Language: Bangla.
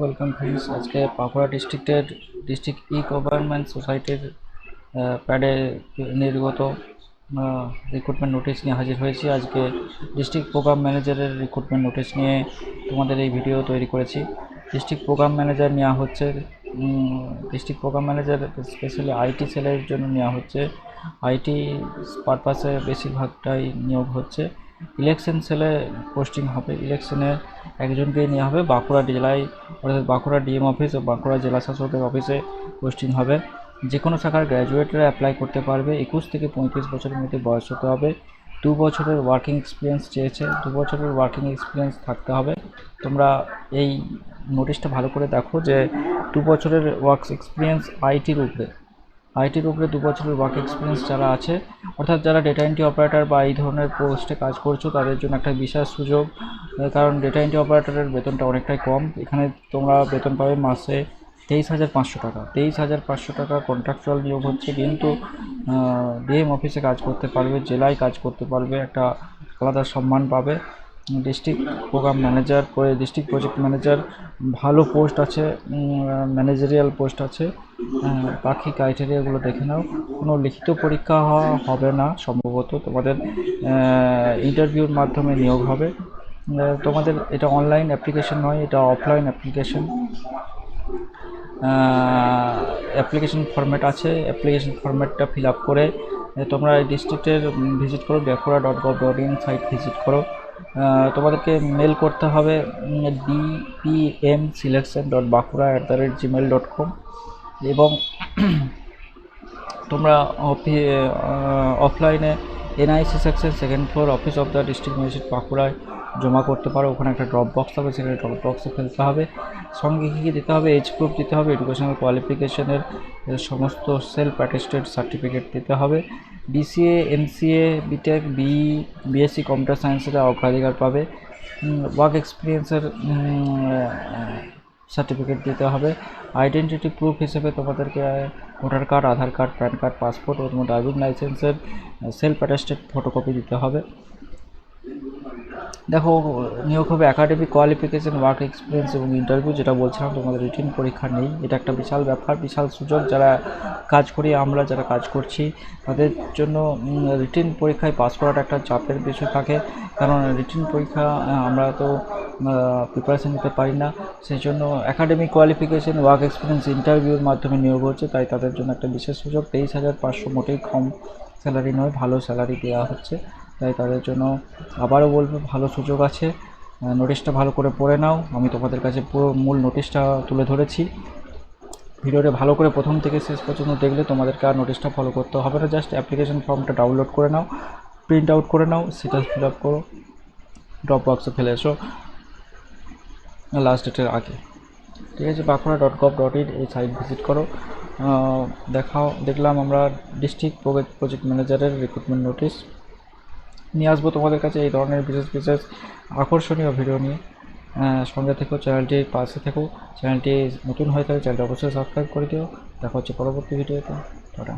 ওয়েলকাম ফ্রেন্ডস, আজকে বাঁকুড়া ডিস্ট্রিক্টের ডিস্ট্রিক্ট ই গভর্নমেন্ট সোসাইটির প্যাডে নির্গত রিক্রুটমেন্ট নোটিশ নিয়ে হাজির হয়েছি। আজকে ডিস্ট্রিক্ট প্রোগ্রাম ম্যানেজারের রিক্রুটমেন্ট নোটিশ নিয়ে তোমাদের এই ভিডিও তৈরি করেছি। ডিস্ট্রিক্ট প্রোগ্রাম ম্যানেজার নেওয়া হচ্ছে district programme manager specially IT সেলের জন্য নেওয়া হচ্ছে। আইটি পারপাসে বেশিরভাগটাই নিয়োগ হচ্ছে। ইলেকশন সেলে পোস্টিং হবে। ইলেকশনে একজনকেই নেওয়া হবে বাঁকুড়া জেলায়, অর্থাৎ বাঁকুড়া ডিএম অফিস ও বাঁকুড়া জেলা শাসকের অফিসে পোস্টিং হবে। যে কোনো শাখার গ্র্যাজুয়েটরা অ্যাপ্লাই করতে পারবে। একুশ থেকে পঁয়ত্রিশ বছরের মধ্যে বয়স হতে হবে। দু বছরের ওয়ার্কিং এক্সপিরিয়েন্স চেয়েছে। দু বছরের ওয়ার্কিং এক্সপিরিয়েন্স থাকতে হবে। তোমরা এই নোটিশটা ভালো করে দেখো যে দু বছরের ওয়ার্ক এক্সপিরিয়েন্স আইটির উপরে আইটির উপরে দু বছরের ওয়ার্ক এক্সপিরিয়েন্স যারা আছে, অর্থাৎ যারা ডেটা এন্ট্রি অপারেটর বা এই ধরনের পোস্টে কাজ করছ, তাদের জন্য একটা বিশেষ সুযোগ। কারণ ডেটা এন্ট্রি অপারেটরের বেতনটা অনেকটাই কম। এখানে তোমরা বেতন পাবে মাসে তেইশ হাজার পাঁচশো টাকা। তেইশ হাজার পাঁচশো টাকা কন্ট্রাকচুয়াল নিয়োগ হচ্ছে, কিন্তু ডিএম অফিসে কাজ করতে পারবে, জেলায় কাজ করতে পারবে, একটা আলাদা সম্মান পাবে। District programme manager district project manager ভালো পোস্ট আছে ম্যানেজারিয়াল পোস্ট আছে আহ, বাকি ক্রাইটেরিয়াগুলো দেখে নাও। কোনো লিখিত পরীক্ষা হবে না সম্ভবত তোমাদের ইন্টারভিউর মাধ্যমে নিয়োগ হবে। তোমাদের এটা অনলাইন অ্যাপ্লিকেশন নয় এটা অফলাইন অ্যাপ্লিকেশন অ্যাপ্লিকেশন ফরম্যাট আছে অ্যাপ্লিকেশন ফরম্যাটটা ফিল আপ করে তোমরা ডিস্ট্রিক্টের ভিজিট করো Bankura dot gov dot in site visit করো। তোমাদেরকে মেল করতে হবে DPM selection dot Bankura at the rate gmail dot com এবং তোমরা অফলাইনে NIC section second floor office of the district magistrate বাঁকুড়ায় জমা করতে পারো, ওখানে একটা ড্রপ বক্স থাকবে, সেখানে ড্রপ বক্সে ফেলতে হবে। সঙ্গে কী কী দিতে হবে? এজ প্রুফ দিতে হবে এডুকেশনাল কোয়ালিফিকেশনের সমস্ত সেলফ অ্যাটেস্টেড সার্টিফিকেট দিতে হবে। BCA MCA BTech B BSc computer সায়েন্সের অগ্রাধিকার পাবে। ওয়ার্ক এক্সপিরিয়েন্সের সার্টিফিকেট দিতে হবে। আইডেন্টিটি প্রুফ হিসেবে তোমাদেরকে voter card Aadhaar card PAN card passport এবং ড্রাইভিং লাইসেন্সের সেলফ অ্যাটেস্টেড ফটোকপি দিতে হবে। দেখো, নিয়োগ হবে একাডেমিক কোয়ালিফিকেশন ওয়ার্ক এক্সপিরিয়েন্স এবং ইন্টারভিউ যেটা বলছিলাম, তোমাদের রিটিন পরীক্ষা নেই। এটা একটা বিশাল ব্যাপার, বিশাল সুযোগ যারা কাজ করি, আমরা যারা কাজ করছি, তাদের জন্য রিটিন পরীক্ষায় পাস করাটা একটা চাপের বিষয় থাকে। কারণ রিটিন পরীক্ষা আমরা তো প্রিপারেশন নিতে পারি না। সেই জন্য একাডেমিক কোয়ালিফিকেশন ওয়ার্ক এক্সপিরিয়েন্স ইন্টারভিউর মাধ্যমে নিয়োগ হচ্ছে, তাই তাদের জন্য একটা বিশেষ সুযোগ। তেইশ হাজার পাঁচশো মোটেই কম স্যালারি নয়, ভালো স্যালারি দেওয়া হচ্ছে। তাই তাদের জন্য আবারও বলব, ভালো সুযোগ আছে। নোটিশটা ভালো করে পড়ে নাও। আমি তোমাদের কাছে পুরো মূল নোটিশটা তুলে ধরেছি। ভিডিওটা ভালো করে প্রথম থেকে শেষ পর্যন্ত দেখলে তোমাদেরকে আর নোটিশটা ফলো করতে হবে না। জাস্ট অ্যাপ্লিকেশন ফর্মটা ডাউনলোড করে নাও প্রিন্ট আউট করে নাও সেটা ফিল আপ করো ড্রপ বক্সে ফেলে এসো লাস্ট ডেটের আগে। ঠিক আছে, Bankura dot gov dot in এই সাইট ভিজিট করো। দেখাও, দেখলাম আমরা ডিস্ট্রিক্ট প্রজেক্ট ম্যানেজারের রিক্রুটমেন্ট নোটিশ নিয়ে আসব তোমাদের কাছে এই ধরনের বিশেষ বিশেষ আকর্ষণীয় ভিডিও নিয়ে। সঙ্গে থেকেও চ্যানেলটির পাশে থেকেও চ্যানেলটি নতুন হয়ে থাকে চ্যানেলটি অবশ্যই সাবস্ক্রাইব করে দিও। দেখা হচ্ছে পরবর্তী ভিডিওতে টাটা।